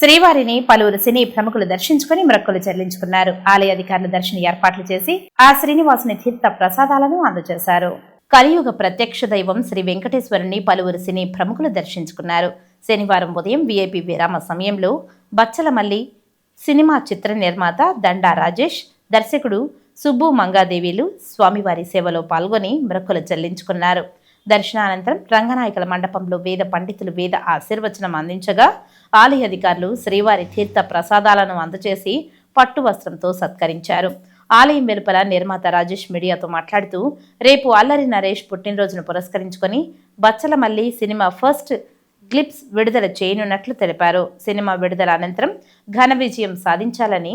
శ్రీవారిని పలువురు సినీ ప్రముఖులు దర్శించుకుని మ్రక్కులు చెల్లించుకున్నారు. ఆలయ అధికారులు దర్శన ఏర్పాట్లు చేసి ఆ శ్రీనివాసుని తీర్థ ప్రసాదాలను అందజేశారు. కలియుగ ప్రత్యక్ష దైవం శ్రీ వెంకటేశ్వరుని పలువురు సినీ ప్రముఖులు దర్శించుకున్నారు. శనివారం ఉదయం వీఐపీ విరామ సమయంలో బచ్చలమల్లి సినిమా చిత్ర నిర్మాత దండా రాజేష్ దర్శకుడు సుబ్బు మంగాదేవిలు స్వామివారి సేవలో పాల్గొని మ్రక్కులు చెల్లించుకున్నారు. దర్శనానంతరం రంగనాయకుల మండపంలో వేద పండితులు వేద ఆశీర్వచనం అందించగా ఆలయ అధికారులు శ్రీవారి తీర్థ ప్రసాదాలను అందజేసి పట్టు వస్త్రంతో సత్కరించారు. ఆలయం వెలుపల నిర్మాత రాజేష్ మీడియాతో మాట్లాడుతూ రేపు అల్లరి నరేష్ పుట్టినరోజును పురస్కరించుకొని బచ్చలమల్లి సినిమా ఫస్ట్ గ్లిప్స్ విడుదల చేయనున్నట్లు తెలిపారు. సినిమా విడుదల అనంతరం ఘన విజయం సాధించాలని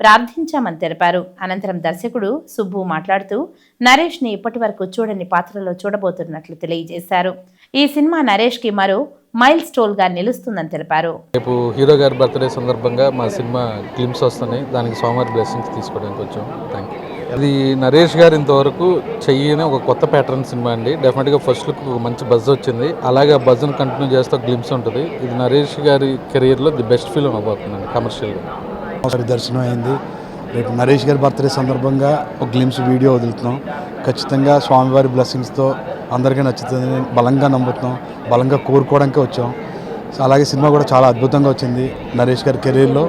ప్రార్థించామని తెలిపారు. అనంతరం దర్శకుడు సుబ్బు మాట్లాడుతూ నరేష్ని ఇప్పటి వరకు చూడని పాత్రలో చూడబోతున్నట్లు తెలియజేశారు. ఈ సినిమా నరేష్కి మరో మైల్ స్టోల్గా నిలుస్తుందని తెలిపారు. రేపు హీరో గారి బర్త్డే సందర్భంగా మా సినిమా క్లిమ్స్ వస్తున్నాయి. దానికి సోమవారి బ్లెస్సింగ్స్ తీసుకోవడానికి వచ్చాం. Thank you. అది నరేష్ గారు ఇంతవరకు చెయ్యని ఒక కొత్త ప్యాటర్న్ సినిమా అండి. డెఫినెట్గా ఫస్ట్ లుక్ మంచి బజ్ వచ్చింది. అలాగే ఆ బజ్ను కంటిన్యూ చేస్తూ గ్లిమ్స్ ఉంటుంది. ఇది నరేష్ గారి కెరీర్లో ది బెస్ట్ ఫిల్మ్ అవ్వబోతుందండి కమర్షియల్గా. ఒకసారి దర్శనం అయింది. రేపు నరేష్ గారి బర్త్డే సందర్భంగా ఒక గ్లిమ్స్ వీడియో వదులుతున్నాం. ఖచ్చితంగా స్వామివారి బ్లెస్సింగ్స్తో అందరికీ నచ్చుతుందని బలంగా నమ్ముతున్నాం. బలంగా కోరుకోవడానికే వచ్చాం. అలాగే సినిమా కూడా చాలా అద్భుతంగా వచ్చింది. నరేష్ గారి కెరీర్లో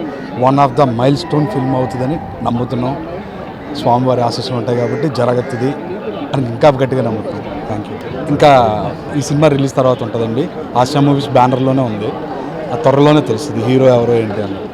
one of the milestone film అవుతుందని నమ్ముతున్నాం. స్వామివారి ఆశీస్సులు ఉంటాయి కాబట్టి జరగతుంది అని ఇంకా గట్టిగా నమ్ముతున్నాం. థ్యాంక్ యూ ఇంకా ఈ సినిమా రిలీజ్ తర్వాత ఉంటుందండి. ఆశా మూవీస్ బ్యానర్లోనే ఉంది. ఆ త్వరలోనే తెలుస్తుంది హీరో ఎవరో ఏంటి అని